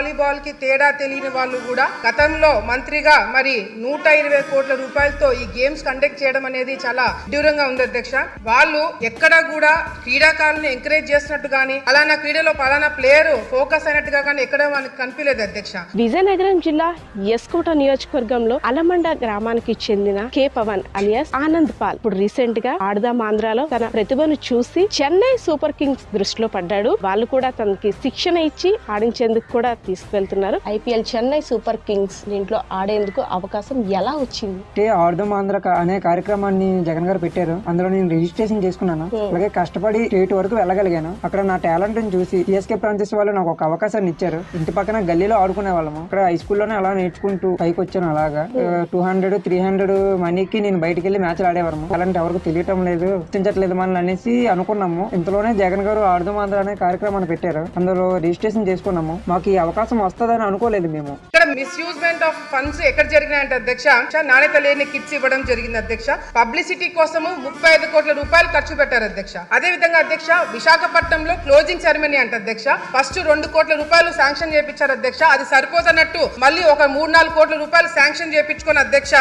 వాలీబాల్కి తేడా తెలియని వాళ్ళు కూడా గతంలో మంత్రిగా మరి నూట ఇరవై కోట్ల రూపాయలతో ఈ గేమ్స్ కండక్ట్ చేయడం అనేది చాలా విడ్డూరంగా ఉంది అధ్యక్ష. వాళ్ళు ఎక్కడ కూడా క్రీడాకారులను ఎంకరేజ్ చేసినట్టు కానీ అలానా క్రీడలో పలానా ప్లేయర్ ఫోకస్ అయినట్టుగా కానీ ఎక్కడ మనకు కనిపించలేదు అధ్యక్ష. విజయనగరం జిల్లా ఎస్కోట నియోజకవర్గంలో అలమండ గ్రామానికి చెందిన K Pawan alias Anand Paul ఇప్పుడు రీసెంట్గా ఆడదాం ఆంధ్రాలో తన ప్రతిభను చూసి చెన్నై సూపర్ కింగ్స్ దృష్టిలో పడ్డాడు. వాళ్ళు కూడా తనకి శిక్షణ ఇచ్చి ఆడించేందుకు కూడా తీసుకువెళ్తున్నారు ఐపీఎల్ చెన్నై సూపర్ కింగ్స్ దీంట్లో ఆడేందుకు అవకాశం ఎలా వచ్చింది? అంటే ఆర్దం ఆంధ్ర అనే కార్యక్రమాన్ని జగన్ గారు పెట్టారు. అందులో నేను రిజిస్ట్రేషన్ చేసుకున్నాను. అలాగే కష్టపడి స్టేట్ వరకు వెళ్ళగలిగాను. అక్కడ నా టాలెంట్ని చూసి సిఎస్కే ప్రాంతీస్ వాళ్ళు నాకు ఒక అవకాశాన్ని ఇచ్చారు. ఇంటి పక్కన గల్లీలో ఆడుకునే వాళ్ళము. అక్కడ హై స్కూల్లోనే అలా నేర్చుకుంటూ పైకి వచ్చాను అలాగా. టూ హండ్రెడ్ త్రీ హండ్రెడ్ మనీకి నేను బయటికి వెళ్ళి మ్యాచ్లు ఆడేవారము అలాంటి ఎవరికి తెలియటం లేదు. గుర్తించట్లేదు మనల్ని అనేసి అనుకున్నాము. ఇంతలోనే జగన్ గారు ఆర్దం ఆంధ్ర అనే కార్యక్రమాన్ని పెట్టారు. అందులో రిజిస్ట్రేషన్ చేసుకున్నాము. మాకు ఈ అవకాశం వస్తుందని అనుకోలేదు మేము. ఇక్కడ మిస్యూజ్మెంట్ ఆఫ్ ఫండ్స్ ఎక్కడ జరిగినాయంటే అధ్యక్ష నాణ్యత లేని కిట్స్ ఇవ్వడం జరిగింది అధ్యక్ష. పబ్లిసిటీ కోసము ముప్పై ఐదు కోట్ల రూపాయలు ఖర్చు పెట్టారు అధ్యక్ష. అదే విధంగా అధ్యక్ష విశాఖపట్నంలో క్లోజింగ్ సెరమనీ అంట అధ్యక్ష. ఫస్ట్ రెండు కోట్ల రూపాయలు శాంక్షన్ చేపించారు అధ్యక్ష. అది సరిపోతున్నట్టు మళ్ళీ ఒక మూడు నాలుగు కోట్ల రూపాయలు శాంక్షన్ చేపించుకున్న అధ్యక్ష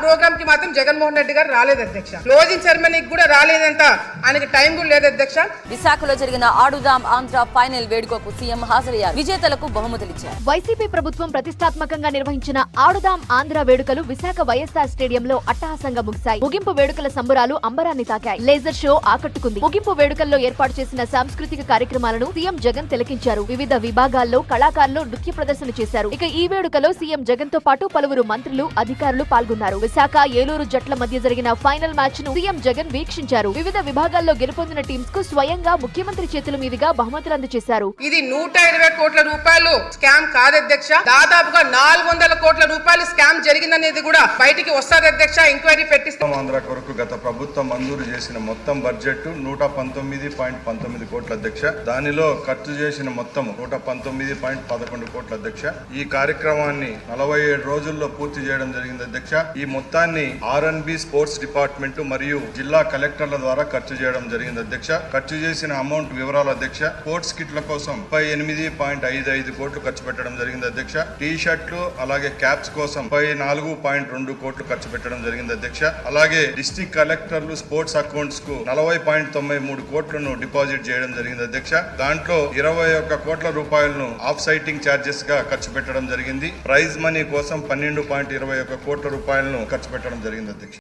ప్రోగ్రామ్కి మాత్రం జగన్మోహన్ రెడ్డి గారు రాలేదు అధ్యక్ష. క్లోజింగ్ సెరమనీకి కూడా రాలేదంట. ఆయనకి టైం కూడా లేదు అధ్యక్ష. విశాఖలో జరిగిన ఆడుదాం ఆంధ్ర ఫైనల్ వేడుకకు సీఎం హాజరయ్యారు. విజేతలకు బహుమతులిచ్చారు వైసీపీ ప్రభుత్వం ప్రతిష్టాత్మకంగా నిర్వహించిన ఆడుదాం ఆంధ్ర వేడుకలు విశాఖ వైఎస్ఆర్ స్టేడియంలో అట్టహాసంగా ముగిశాయి. ముగింపు వేడుకల సంబరాలు అంబరాన్ని తాకాయి. లేజర్ షో ఆకట్టుకుంది. ముగింపు వేడుకల్లో ఏర్పాటు చేసిన సాంస్కృతిక కార్యక్రమాలను సీఎం జగన్ తిలకించారు. వివిధ విభాగాల్లో కళాకారులు నృత్య ప్రదర్శన చేశారు. ఇక ఈ వేడుకలో సీఎం జగన్తో పాటు పలువురు మంత్రులు అధికారులు పాల్గొన్నారు. విశాఖ ఏలూరు జట్ల మధ్య జరిగిన ఫైనల్ మ్యాచ్ను సీఎం జగన్ వీక్షించారు. వివిధ విభాగాల్లో గెలుపొందిన టీమ్స్కు స్వయంగా ముఖ్యమంత్రి చేతుల మీదుగా బహుమతులు అందజేశారు. ఇది నూట ఇరవై కోట్ల రూపాయలు. స్కామ్ కాదు అధ్యక్ష. దాదాపుగా నాలుగు వందల కోట్ల రూపాయలు స్కామ్ జరిగిందనేది కూడా బయటికి వస్తారు అధ్యక్ష. ఎంక్వైరీ పెట్టిస్తాం ఆంధ్ర కొరకు గత ప్రభుత్వం మంజూరు చేసిన మొత్తం బడ్జెట్ నూట పంతొమ్మిది పాయింట్ పంతొమ్మిది కోట్ల అధ్యక్ష. దానిలో ఖర్చు చేసిన మొత్తం నూట పంతొమ్మిది పాయింట్ పదకొండు కోట్ల అధ్యక్ష. ఈ కార్యక్రమాన్ని నలభై ఏడు రోజుల్లో పూర్తి చేయడం జరిగింది అధ్యక్ష. ఈ మొత్తాన్ని ఆర్ఎన్బి స్పోర్ట్స్ డిపార్ట్మెంట్ మరియు జిల్లా కలెక్టర్ల ద్వారా ఖర్చు చేయడం జరిగింది అధ్యక్ష. ఖర్చు చేసిన అమౌంట్ వివరాలు అధ్యక్ష. స్పోర్ట్స్ కిట్ల కోసం ముప్పై ఎనిమిది పాయింట్ ఐదు ఐదు కోట్లు ఖర్చు పెట్టడం జరిగింది అధ్యక్ష. టీ షర్ట్లు అలాగే క్యాప్స్ కోసం ముప్పై నాలుగు పాయింట్ రెండు కోట్లు ఖర్చు పెట్టడం జరిగింది అధ్యక్ష. అలాగే డిస్టిక్ కలెక్టర్లు స్పోర్ట్స్ అకౌంట్స్కు నలభై పాయింట్ తొంభై మూడు కోట్లను డిపాజిట్ చేయడం జరిగింది అధ్యక్ష. దాంట్లో ఇరవై ఒక్క కోట్ల రూపాయలను ఆఫ్ సైటింగ్ ఛార్జెస్గా ఖర్చు పెట్టడం జరిగింది. ప్రైజ్ మనీ కోసం పన్నెండు పాయింట్ ఇరవై ఒక్క కోట్ల రూపాయలను ఖర్చు పెట్టడం జరిగింది అధ్యక్ష.